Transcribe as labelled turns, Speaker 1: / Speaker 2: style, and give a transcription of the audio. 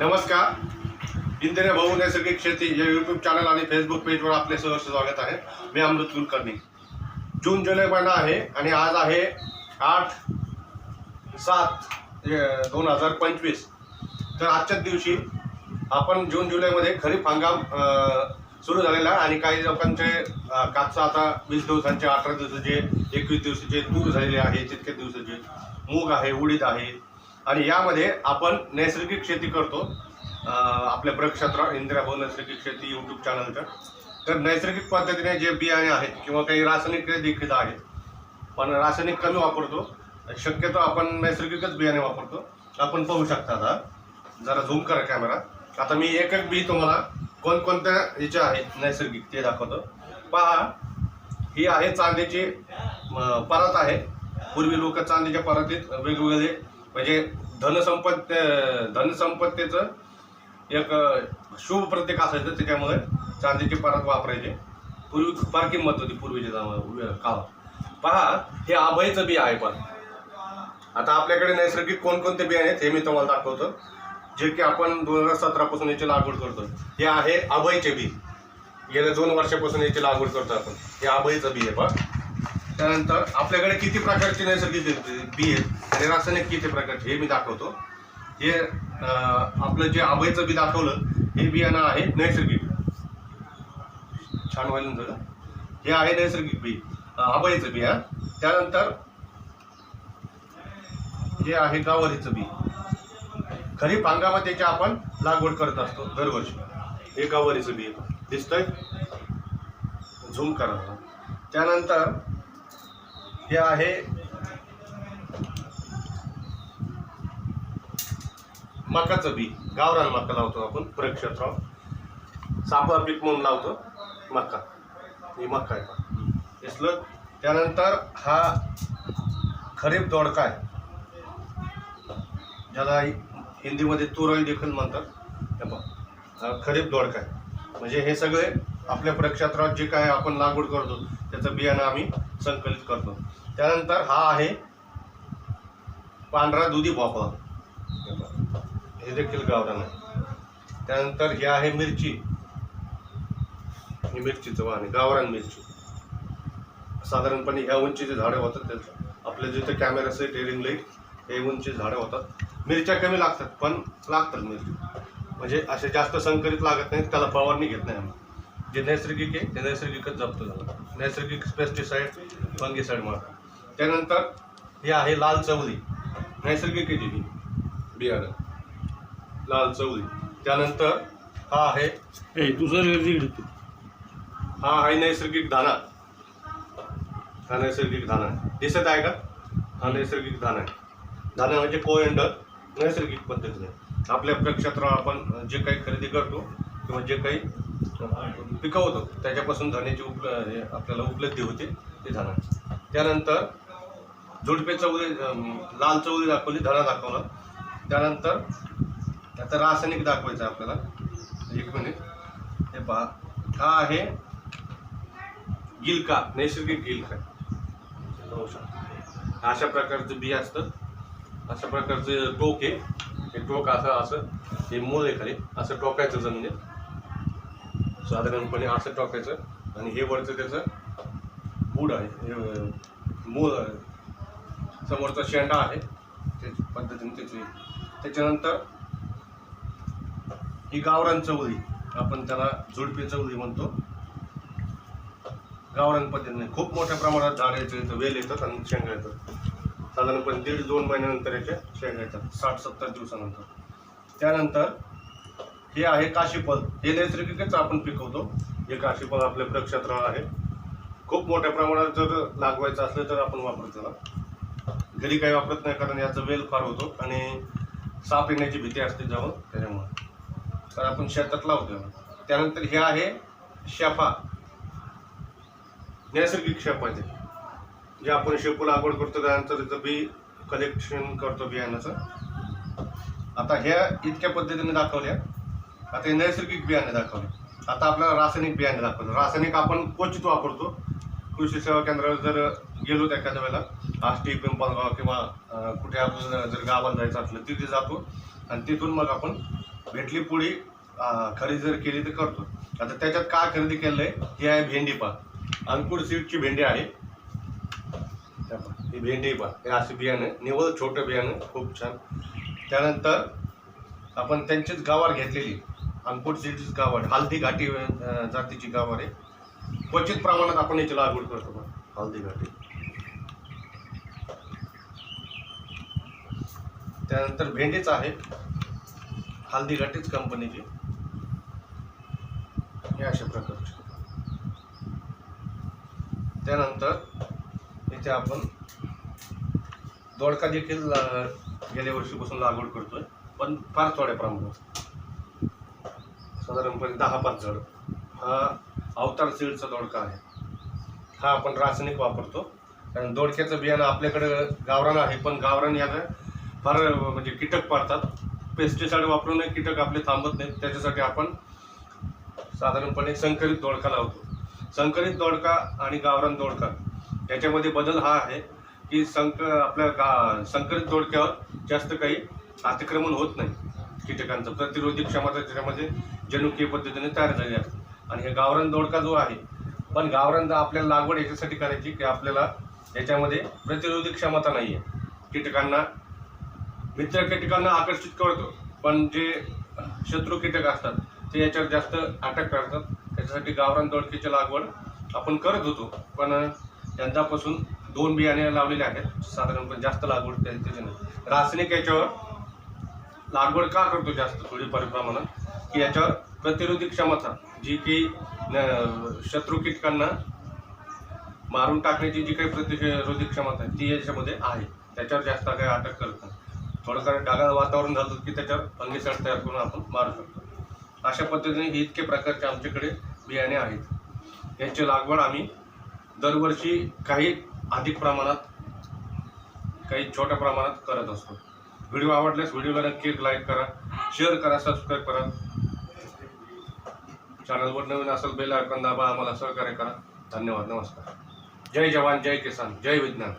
Speaker 1: नमस्कार. इंद्रिय भाऊ नैसर्गिक शेती या यूट्यूब चॅनल आणि फेसबुक पेजवर आपले सहर्ष स्वागत आहे. मी अमृत कुलकर्णी. जून जुलै महिना आहे आणि आज आहे आठ सात दोन हजार पंचवीस. तर आजच्याच दिवशी आपण जून जुलैमध्ये खरीप हंगाम सुरू झालेला आहे आणि काही लोकांचे कापसं आता वीस दिवसांचे अठरा दिवसाचे एकवीस दिवसाचे तूर झालेले आहे तितके दिवसाचे. मूग आहे उडीद आहे आणि यामध्ये आपण नैसर्गिक शेती करतो. आपल्या प्रक्षेत्र इंदिराभाऊ नैसर्गिक शेती यूट्यूब चॅनलचं तर नैसर्गिक पद्धतीने जे बियाणे आहेत किंवा काही रासायनिक देखील आहेत पण रासायनिक कमी वापरतो. शक्यतो आपण नैसर्गिकच बियाणे वापरतो. आपण पाहू शकता आता. जरा झूम करा कॅमेरा आता मी एक एक बी तुम्हाला कोणकोणत्या याचे आहेत नैसर्गिक ते दाखवतो. पहा ही आहे चांदीची परत आहे. पूर्वी लोक चांदीच्या परतीत वेगवेगळे म्हणजे धनसंपत्ती धनसंपत्तीचं एक शुभ प्रतीक असायचं त्याच्यामुळे चांदीची परत वापरायचे. पूर्वी फार किंमत होती पूर्वीच्या जमा- काळात. पहा हे आभयचं बी आहे पण. आता आपल्याकडे नैसर्गिक कोणकोणते बी आहेत हे मी तुम्हाला दाखवतो. जे की आपण दोन हजार सतरापासून याची लागवड करतो हे आहे अभयचे बी. गेल्या दोन वर्षापासून याची लागवड करतो आपण. हे अभयचं बी आहे पहा. त्यानंतर आपल्याकडे किती प्रकारचे नैसर्गिक बी आहेत आणि रासायनिक किती प्रकारचे हे मी दाखवतो. हे आपलं जे आंबेचं बी दाखवलं हे बियाणं आहे नैसर्गिक. छान व्हायला झालं हे आहे नैसर्गिक बी अं, बिया बी हा. त्यानंतर हे आहे गावरीचं बी. खरीप हंगामात त्याची आपण लागवड करत असतो दरवर्षी. हे गावरीचं बी दिसतंय. झूम करा. त्यानंतर हे आहे. मकाचं बी. गावरान मका लावतो आपण प्रक्षेत्राव सापळा पीक म्हणून लावतो. मका. ही मका आहे. दिसलं? त्यानंतर हा खरीप दोडका आहे ज्याला हिंदीमध्ये तुरई देखील म्हणतात. हे खरीप दोडका आहे म्हणजे हे सगळे आपल्या प्रक्षेत्रात जे काय आपण लागवड करतो त्याचं बियाणं आम्ही संकलित करतो. त्यानंतर हा आहे पांढरा दुधी भोपळा हे देखील गावरान आहे. त्यानंतर हे आहे मिरची. ही मिरचीचं वाहन गावरान मिरची. साधारणपणे ह्या उंचीचे झाडं होतात त्याचं. आपल्या जिथे कॅमेरा सेट टेरिंग लाइट हे उंची झाडं होतात. मिरच्या कमी लागतात पण लागतात मिरची. म्हणजे असे जास्त संकरित लागत नाहीत त्याला फवारणी घेत नाही आम्ही. जे नैसर्गिक आहे ते नैसर्गिकच जप्त झालं नैसर्गिक पेस्टिसाईड फंगीसाईड मारतात त्यानंतर? हे आहे लाल चवली नैसर्गिक आहे जी बियाणं. लाल चवली त्यानंतर? हा आहे.
Speaker 2: दुसरं
Speaker 1: हा आहे नैसर्गिक दाना हा नैसर्गिक दाना आहे दिसत आहे का? हा नैसर्गिक दाना आहे. दाना म्हणजे कोयंडर नैसर्गिक पद्धतीने. आपल्या प्रक्षेत्रावर आपण जे काही खरेदी करतो किंवा जे काही पिकवतो त्याच्यापासून धान्याची उप आपल्याला उपलब्धी होते ते धाना. त्यानंतर? झुडपे चौधरी लाल चौधरी दाखवली धडा दाखवला. त्यानंतर आता रासायनिक दाखवायचं आपल्याला. एक मिनिट हे पहा. हा आहे गिलका नैसर्गिक गिलका. अशा प्रकारचं बी असतं. अशा प्रकारचं टोक आहे. हे टोक असं असं हे मूळ आहे खाली. असं टोकायचं जमिनीत. साधारणपणे असं टोकायचं. आणि हे वरचं त्याचं बूड आहे. हे मूळ आहे. समोरचा शेंडा आहे. त्याच्या पद्धतीने त्याची त्याच्यानंतर ही गावरान चवळी आपण त्याला झुडपी चवळी म्हणतो. गावरान पद्धतीने खूप मोठ्या प्रमाणात झाड येतं वेल येतात आणि शेंगा येतात. साधारणपणे दीड दोन महिन्यानंतर याच्या शेंगा येतात साठ सत्तर दिवसानंतर. त्यानंतर हे आहे काशीफळ. हे नैसर्गिकच आपण पिकवतो. हे काशीफळ आपल्या प्रक्षेत्रावर आहे. खूप मोठ्या प्रमाणात जर लागवायचं असलं तर आपण वापरतो त्याला. घरी काही वापरत नाही कारण याचा वेल फार होतो आणि साप येण्याची भीती असते जाऊन त्याच्यामुळे. तर आपण शेतात लावतो त्यानंतर हे आहे शेफा. नैसर्गिक शेपाचे म्हणजे, जे आपण शेपू लागवड करतो त्यानंतर त्याचं बी कलेक्शन करतो बियाण्याचं. आता ह्या इतक्या पद्धतीने दाखवल्या. आता हे नैसर्गिक बियाणे दाखवले. आता आपल्याला रासायनिक बियाणे दाखवलं. रासायनिक आपण क्वचित वापरतो. कृषी सेवा केंद्रावर जर गेलो त्या एखाद्या वेळेला आष्टी पिंपळगाव किंवा कुठे आपल्याला जर गावाला जायचं असलं तिथे जातो. आणि तिथून मग आपण भेटली पोळी खरेदी जर केली तर करतो. आता त्याच्यात काय खरेदी केलं आहे ही आहे भेंडी पान अंकुर सीडची भेंडी आहे. त्या ही भेंडी पान हे असे बियाणं निवळ छोटं बियाणं खूप छान. त्यानंतर आपण त्यांचीच गावार घेतलेली. अंकुर सीडचीच गावार. हल्दी घाटी जातीची गावार आहे. क्वचित प्रमाणात आपण याची लागवड करतो हळदी घाटी. त्यानंतर भेंडीच आहे. हल्दी घाटीच कंपनीची. हे अशा प्रकारची. त्यानंतर इथे आपण दोडका देखील गेल्या वर्षीपासून लागवड करतोय पण फार थोड्या प्रमाणात. साधारणपणे दहा पाच झाड. हा अवतार सीडचा दोडका आहे. हा आपण रासायनिक वापरतो. कारण दोडक्याचं बियाणं आपल्याकडे गावरान आहे पण गावरान याला फार म्हणजे कीटक पाडतात. पेस्टिसाइड वापरूनही कीटक आपले थांबत नाहीत. त्याच्यासाठी आपण साधारणपणे संकरित दोडका लावतो. संकरित दोडका आणि गावरान दोडका याच्यामध्ये बदल हा आहे की संक आपल्या गा संकरित दोडक्यावर जास्त काही अतिक्रमण होत नाही. कीटकांचं प्रतिरोधी क्षमता त्याच्यामध्ये जनुकीय पद्धतीने तयार झाली असते. आणि हे गावरान दोडका जो आहे पण गावरान आपल्याला लागवड याच्यासाठी करायची की आपल्याला याच्यामध्ये प्रतिरोधी क्षमता नाही आहे कीटकांना मित्र कीटकांना आकर्षित करतो पण जे शत्रू कीटक असतात ते याच्यावर जास्त अटॅक करतात. त्याच्यासाठी गावरान दोडकीची लागवड आपण करत होतो पण यंदापासून दोन बियाणे लावलेले आहेत. साधारणपणे जास्त लागवड त्या- रासायनिक याच्यावर लागवड का करतो जास्त थोडीफार प्रमाणात की याच्यावर प्रतिरोधी क्षमता जी की शत्रू कीटकांना मारून टाकण्याची जी काही प्रतिरोधी क्षमता आहे ती याच्यामध्ये आहे. त्याच्यावर जास्त काही अटक करत नाही. थोडंसं डागाळ वातावरण झालं की त्याच्यावर फंगिसाइड तयार करून आपण मारू शकतो. अशा पद्धतीने हे इतके प्रकारचे आमच्याकडे बियाणे आहेत. यांची लागवड आम्ही दरवर्षी काही अधिक प्रमाणात काही छोट्या प्रमाणात करत असतो. व्हिडिओ आवडल्यास व्हिडिओला नक्की लाईक करा शेअर करा सबस्क्राईब करा. चॅनलवर नवीन असेल बेल आयकॉन दाबा आम्हाला सहकार्य करा. धन्यवाद. नमस्कार. जय जवान जय किसान जय विज्ञान.